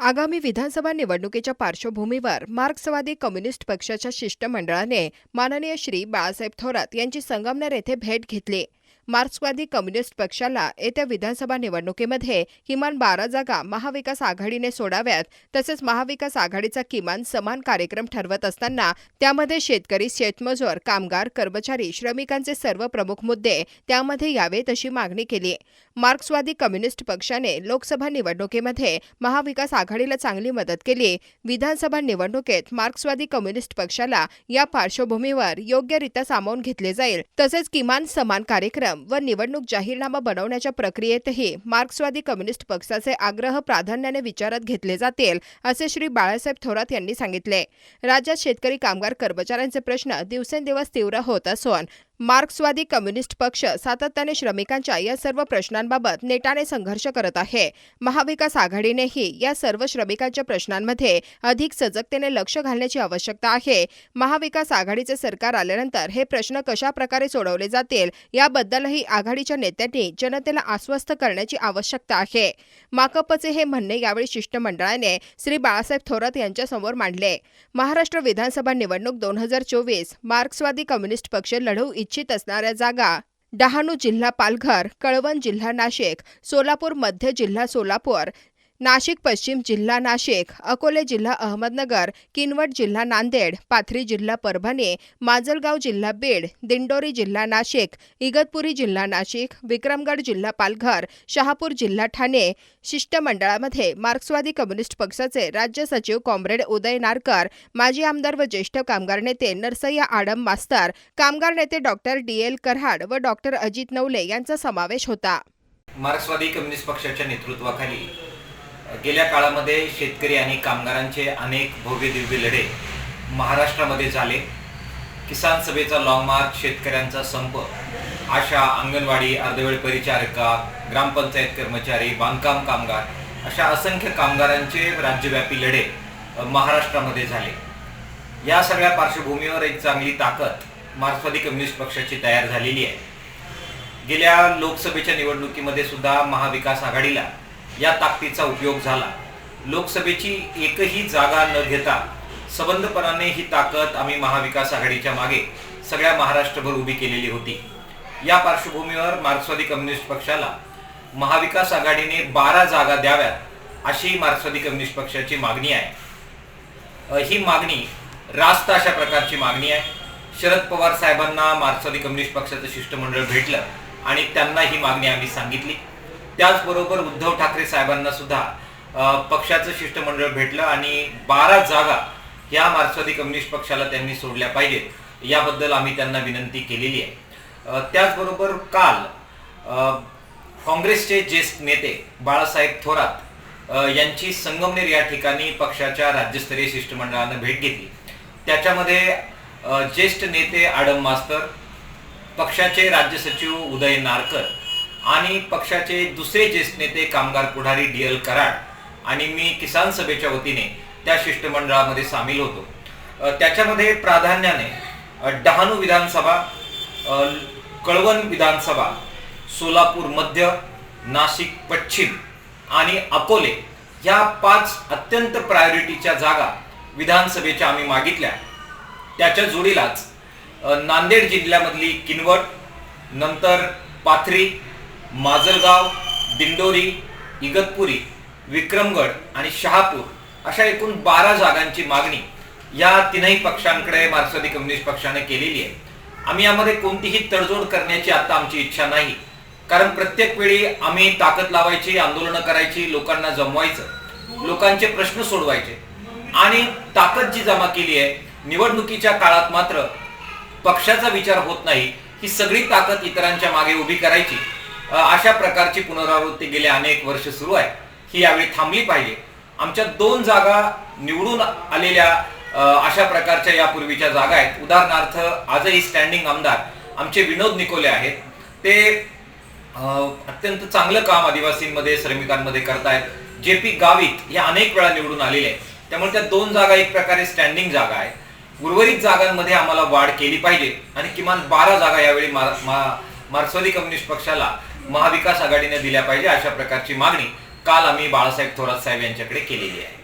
आगामी विधानसभा निवडणुकीच्या पार्श्वभूमीवर मार्क्सवादी कम्युनिस्ट पक्षाच्या शिष्टमंडळाने माननीय श्री बाळासाहेब थोरात यांची संगमनेर येथे भेट घेतली. मार्क्सवादी कम्युनिस्ट पक्षाला येत्या विधानसभा निवडणुकीमध्ये किमान बारा जागा महाविकास आघाडीने सोडाव्यात तसेच महाविकास आघाडीचा किमान समान कार्यक्रम ठरवत असताना त्यामध्ये शेतकरी शेतमजूर कामगार कर्मचारी श्रमिकांचे सर्व प्रमुख मुद्दे त्यामध्ये यावेत अशी मागणी केली. मार्क्सवादी कम्युनिस्ट पक्षाने लोकसभा निवडणुकीमध्ये महाविकास आघाडीला चांगली मदत केली. विधानसभा निवडणुकीत मार्क्सवादी कम्युनिस्ट पक्षाला या पार्श्वभूमीवर योग्यरित्या सामावून घेतले जाईल तसेच किमान समान कार्यक्रम व निवडणूक जाहीरनामा बनवण्याच्या प्रक्रियेतही मार्क्सवादी कम्युनिस्ट पक्षाचे आग्रह प्राधान्याने विचारात घेतले जातील असे श्री बाळासाहेब थोरात यांनी सांगितले. राज्यात शेतकरी कामगार कर्मचाऱ्यांचे प्रश्न दिवसेंदिवस तीव्र होत असून मार्क्सवादी कम्युनिस्ट पक्ष सातत्याने श्रमिकांच्या या सर्व प्रश्नांबाबत नेटाने संघर्ष करत आहे. महाविकास आघाडीनेही या सर्व श्रमिकांच्या प्रश्नांमध्ये अधिक सजगतेने लक्ष घालण्याची आवश्यकता आहे. महाविकास आघाडीचे सरकार आल्यानंतर हे प्रश्न कशा प्रकारे सोडवले जातील याबद्दलही आघाडीच्या नेत्यांनी जनतेला आश्वस्त करण्याची आवश्यकता आहे. माकपचे हे म्हणणे यावेळी शिष्टमंडळाने श्री बाळासाहेब थोरात यांच्यासमोर मांडले. महाराष्ट्र विधानसभा निवडणूक दोन हजार चोवीस मार्क्सवादी कम्युनिस्ट पक्ष लढवू इच्छित असणाऱ्या जागा डहाणू जिल्हा पालघर कळवण जिल्हा नाशिक सोलापूर मध्य जिल्हा सोलापूर नाशिक पश्चिम जिल्हा नाशिक अकोले जिल्हा अहमदनगर किनवट जिल्हा नांदेड पाथरी जिल्हा परभणी माजलगाव जिल्हा बीड दिंडोरी जिल्हा नाशिक इगतपुरी जिल्हा नाशिक विक्रमगड जिल्हा पालघर शहापूर जिल्हा ठाणे. शिष्टमंडळामध्ये मार्क्सवादी कम्युनिस्ट पक्षाचे राज्य सचिव कॉम्रेड उदय नारकर माजी आमदार व ज्येष्ठ कामगार नेते नरसय्या आडम मास्तर कामगार नेते डॉक्टर डी. एल. कराड व डॉक्टर अजित नवले यांचा समावेश होता. मार्क्सवादी कम्युनिस्ट पक्षाच्या नेतृत्वाखाली गेल्या काळामध्ये शेतकरी आणि कामगारांचे अनेक भव्य दिव्य लढे महाराष्ट्रामध्ये झाले. किसान सभेचा लॉंग मार्च शेतकऱ्यांचा संप आशा अंगणवाडी अर्धवेळ परिचारिका ग्रामपंचायत कर्मचारी बांधकाम कामगार अशा असंख्य कामगारांचे राज्यव्यापी लढे महाराष्ट्रामध्ये झाले. या सगळ्या पार्श्वभूमीवर एक चांगली ताकद मार्क्सवादी कम्युनिस्ट पक्षाची तयार झालेली आहे. गेल्या लोकसभेच्या निवडणुकीमध्ये सुद्धा महाविकास आघाडीला या ताकदीचा उपयोग झाला. लोकसभेची एकही जागा न घेता सबंधपणाने ही ताकद आम्ही महाविकास आघाडीच्या मागे सगळ्या महाराष्ट्रभर उभी केलेली होती. या पार्श्वभूमीवर मार्क्सवादी कम्युनिस्ट पक्षाला महाविकास आघाडीने बारा जागा द्याव्यात अशी मार्क्सवादी कम्युनिस्ट पक्षाची मागणी आहे. ही मागणी रास्त अशा प्रकारची मागणी आहे. शरद पवार साहेबांना मार्क्सवादी कम्युनिस्ट पक्षाचं शिष्टमंडळ भेटलं आणि त्यांना ही मागणी आम्ही सांगितली. त्याचबरोबर उद्धव ठाकरे साहेबांना सुद्धा पक्षाचं शिष्टमंडळ भेटलं आणि बारा जागा या मार्क्सवादी कम्युनिस्ट पक्षाला त्यांनी सोडल्या पाहिजेत. याबद्दल आम्ही त्यांना विनंती केलेली आहे. त्याचबरोबर काल काँग्रेसचे ज्येष्ठ नेते बाळासाहेब थोरात यांची संगमनेर या ठिकाणी पक्षाच्या राज्यस्तरीय शिष्टमंडळानं भेट घेतली. त्याच्यामध्ये ज्येष्ठ नेते आडम मास्तर पक्षाचे राज्य सचिव उदय नारकर आणि पक्षाचे दुसरे ज्येष्ठ नेते कामगार पुढारी डी एल कराड आणि मी किसान सभेच्या वतीने त्या शिष्टमंडळामध्ये सामील होतो. त्याच्यामध्ये प्राधान्याने डहाणू विधानसभा कळवण विधानसभा सोलापूर मध्य नाशिक पश्चिम आणि अकोले या पाच अत्यंत प्रायोरिटीच्या जागा विधानसभेच्या आम्ही मागितल्या. त्याच्या जोडीलाच नांदेड जिल्ह्यामधली किनवट नंतर पाथरी माजलगाव दिंडोरी इगतपुरी विक्रमगड आणि शहापूर अशा एकूण बारा जागांची मागणी या तीनही पक्षांकडे मार्क्सवादी कम्युनिस्ट पक्षाने केलेली आहे. आम्ही यामध्ये कोणतीही तडजोड करण्याची आता आमची इच्छा नाही. कारण प्रत्येक वेळी आम्ही ताकद लावायची आंदोलनं करायची लोकांना जमवायचं लोकांचे प्रश्न सोडवायचे. आणि ताकद जी जमा केली आहे निवडणुकीच्या काळात मात्र पक्षाचा विचार होत नाही ही सगळी ताकद इतरांच्या मागे उभी करायची. अशा प्रकारची पुनरावृत्ती गेले अनेक वर्ष सुरू आहे. ही यावेळी थांबली पाहिजे. आमच्या दोन जागा निवडून आलेल्या अशा प्रकारच्या यापूर्वीच्या जागा आहेत. उदाहरणार्थ आजही स्टँडिंग आमदार आमचे विनोद निकोले आहेत. ते अत्यंत चांगलं काम आदिवासींमध्ये श्रमिकांमध्ये करतायत. जे पी गावित या अनेक वेळा निवडून आलेले आहेत. त्यामुळे त्या दोन जागा एक प्रकारे स्टँडिंग जागा आहेत. उर्वरित जागांमध्ये आम्हाला वाढ केली पाहिजे. आणि किमान बारा जागा यावेळी मा- मा- मार्क्सवादी कम्युनिस्ट पक्षाला महाविकास आघाडीने दिल्या पाहिजे अशा प्रकारची मागणी काल आम्ही बाळासाहेब थोरात साहेब यांच्याकडे केलेली आहे.